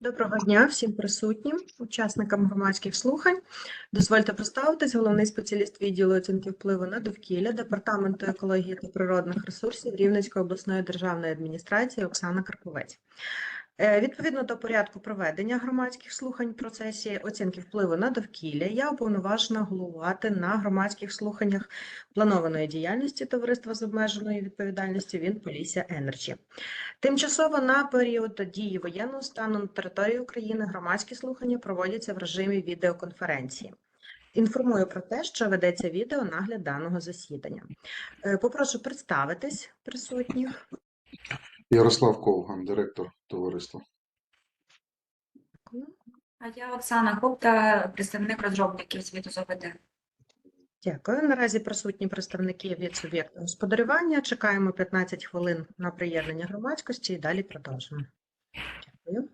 Доброго дня всім присутнім, учасникам громадських слухань. Дозвольте представитись, головний спеціаліст відділу оцінки впливу на довкілля Департаменту екології та природних ресурсів Рівненської обласної державної адміністрації Оксана Карповець. Е, Відповідно до порядку проведення громадських слухань процесі оцінки впливу на довкілля, я уповноважена головувати на громадських слуханнях планованої діяльності товариства з обмеженою відповідальністю Він Полісся Енерджі. Тимчасово на період дії воєнного стану на території України громадські слухання проводяться в режимі відеоконференції. Інформую про те, що ведеться відеонагляд даного засідання. Е, Попрошу представитись присутніх. Ярослав Ковган, директор товариства. А я Оксана Копта, представник розробників звіту з ОВД. Дякую. Наразі присутні представники від суб'єкту господарювання. Чекаємо 15 хвилин на приєднання громадськості і далі продовжимо. Дякую.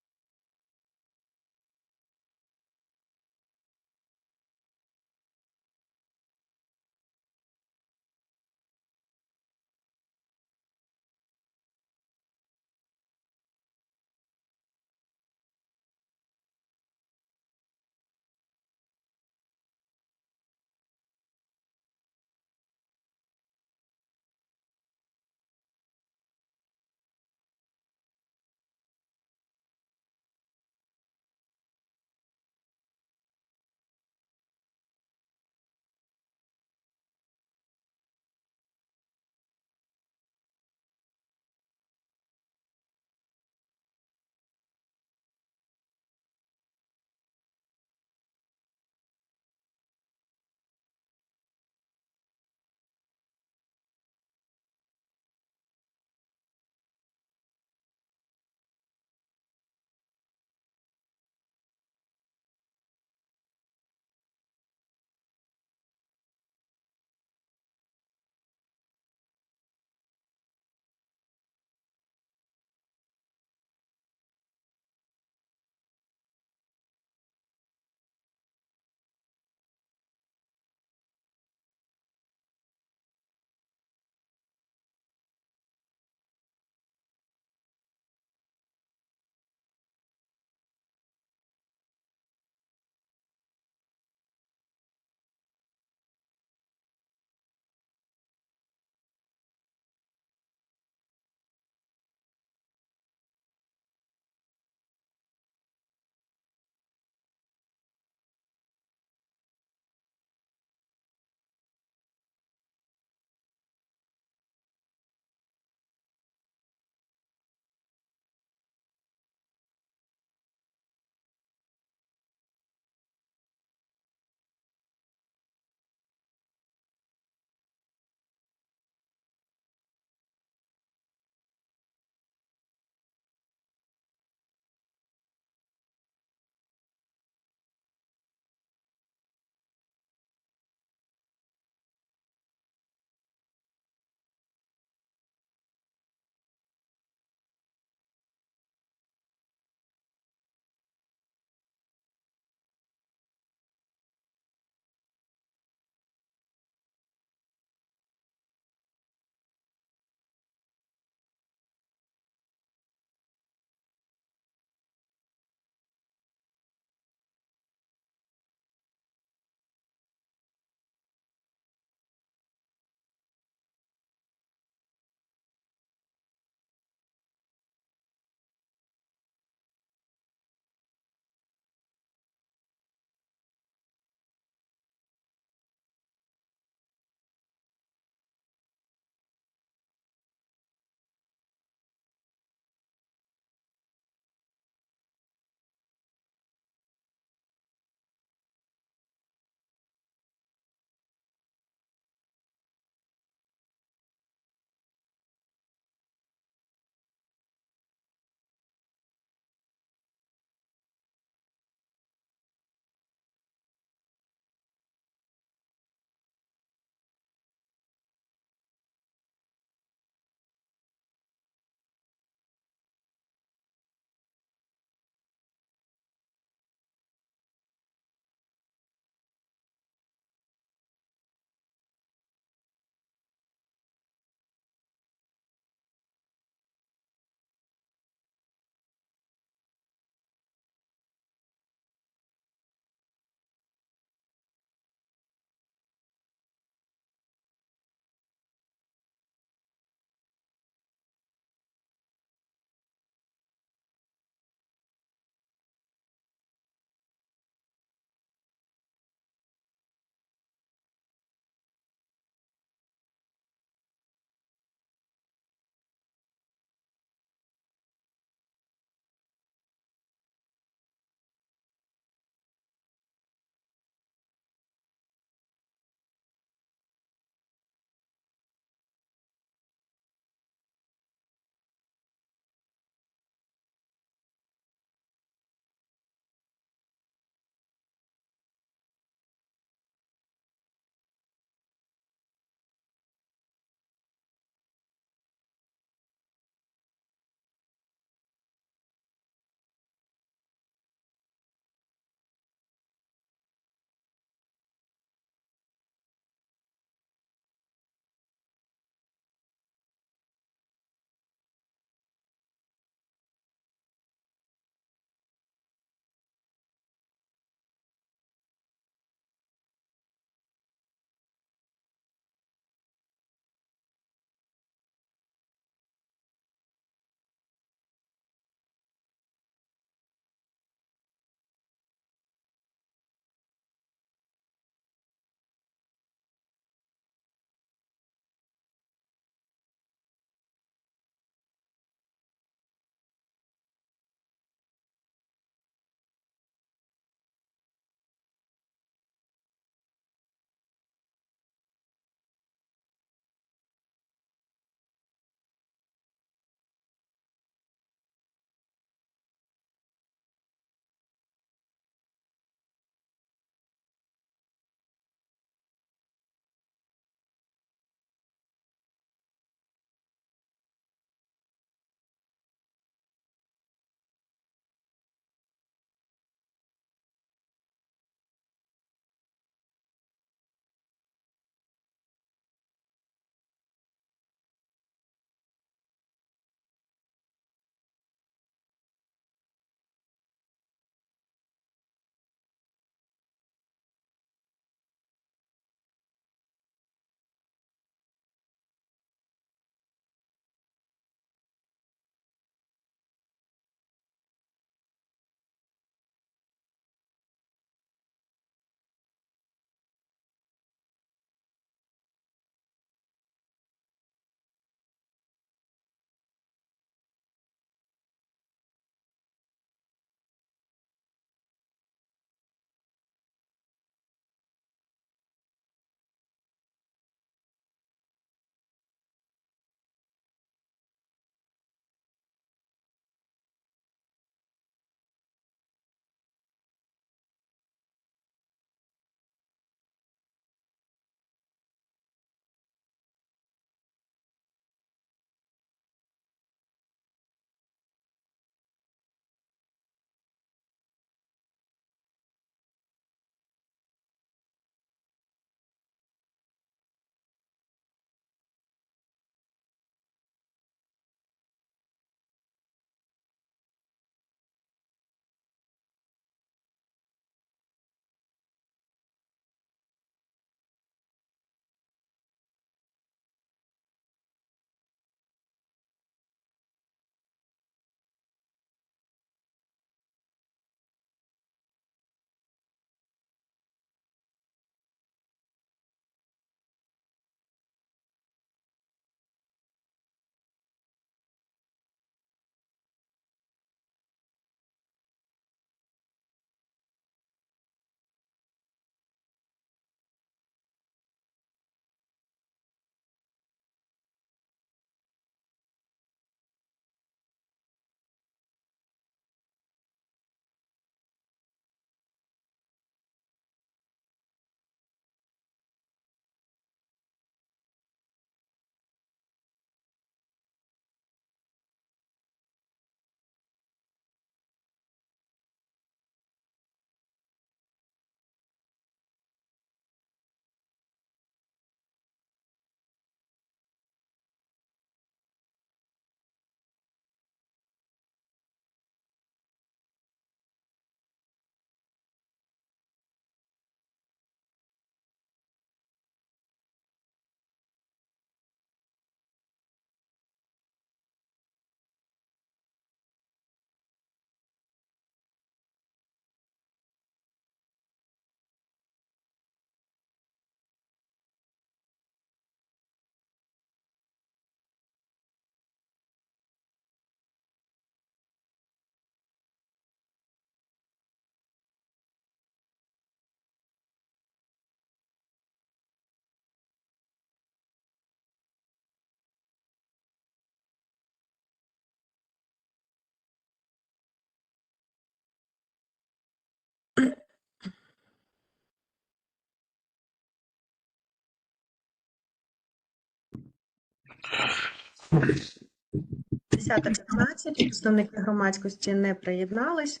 10.15. Представники громадськості не приєднались.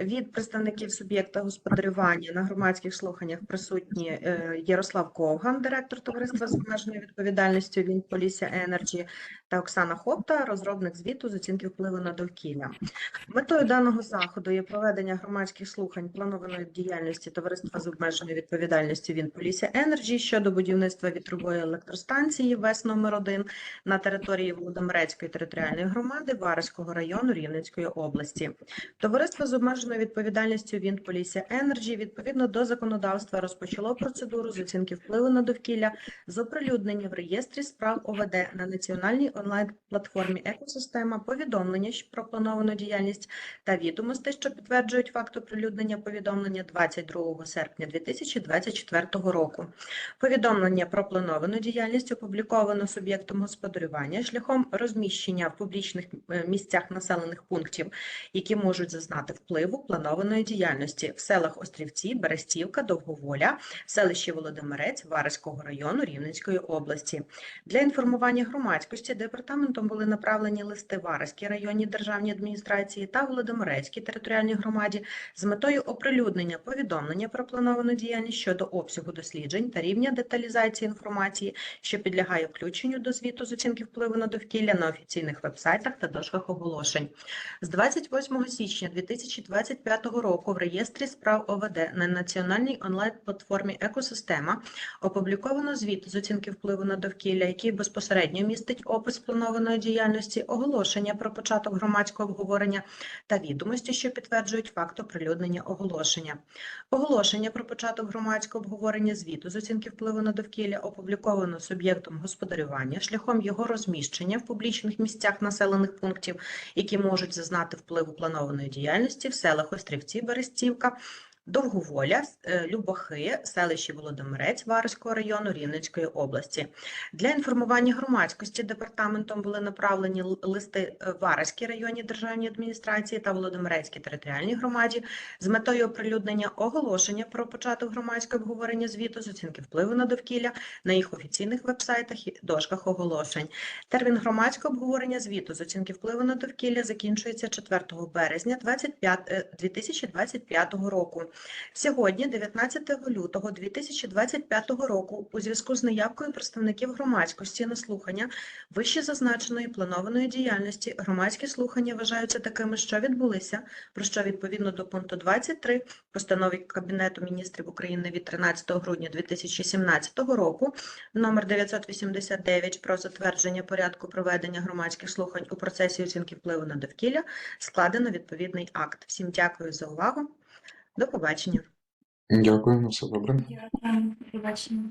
Від представників суб'єкта господарювання на громадських слуханнях присутні е, Ярослав Ковган, директор товариства з обмеженою відповідальністю Він Полісся Енерджі та Оксана Хопта, розробник звіту з оцінки впливу на довкілля. Метою даного заходу є проведення громадських слухань планованої діяльності товариства з обмеженою відповідальністю Він Полісся Енерджі щодо будівництва вітрової електростанції ВЕС номер 1 на території Володимирецької територіальної громади Вараського району Рівненської області. Товариство з обмеженою відповідальністю Він Полісся Енерджі відповідно до законодавства розпочало процедуру з оцінки впливу на довкілля з оприлюднення в реєстрі справ ОВД на національній онлайн-платформі Екосистема повідомлення про плановану діяльність та відомостей, що підтверджують факт оприлюднення повідомлення 22 серпня 2024 року. Повідомлення про плановану діяльність опубліковано суб'єктом господарювання шляхом розміщення в публічних е, місцях населених пунктів, які можуть зазнати впливу планованої діяльності в селах Острівці, Берестівка, Довговоля, селищі Володимирець Вареського району Рівненської області. Для інформування громадськості департаментом були направлені листи Вареській районній державній адміністрації та Володимирецькій територіальній громаді з метою оприлюднення повідомлення про плановану діяльність щодо обсягу досліджень та рівня деталізації інформації, що підлягає включенню до звіту з оцінки впливу на довкілля на офіційних вебсайтах та дошках оголошень. З 28 січня 2025 року в реєстрі справ ОВД на національній онлайн-платформі Екосистема опубліковано звіт з оцінки впливу на довкілля, який безпосередньо містить опис планованої діяльності, оголошення про початок громадського обговорення та відомості, що підтверджують факт оприлюднення оголошення. Оголошення про початок громадського обговорення звіту з оцінки впливу на довкілля опубліковано суб'єктом господарювання шляхом його розміщення в публічних місцях населених пунктів, які можуть зазнати впливу планованої діяльності в селах Острівці, Берестівка, Довговоля, е, Любохи, селищі Володимирець Варського району Рівненської області. Для інформування громадськості департаментом були направлені листи е, Вараській районній державній адміністрації та Володимирецькій територіальній громаді з метою оприлюднення оголошення про початок громадського обговорення звіту з оцінки впливу на довкілля на їх офіційних вебсайтах і дошках оголошень. Термін громадського обговорення звіту з оцінки впливу на довкілля закінчується 4 березня 25, е, 2025 року. Сьогодні, 19 лютого 2025 року, у зв'язку з неявкою представників громадськості на слухання вище зазначеної планованої діяльності, громадські слухання вважаються такими, що відбулися, про що відповідно до пункту 23 постанови Кабінету міністрів України від 13 грудня 2017 року номер 989 про затвердження порядку проведення громадських слухань у процесі оцінки впливу на довкілля складено відповідний акт. Всім дякую за увагу. До побачення. Дякую, все добре. Дякую. до Побачення.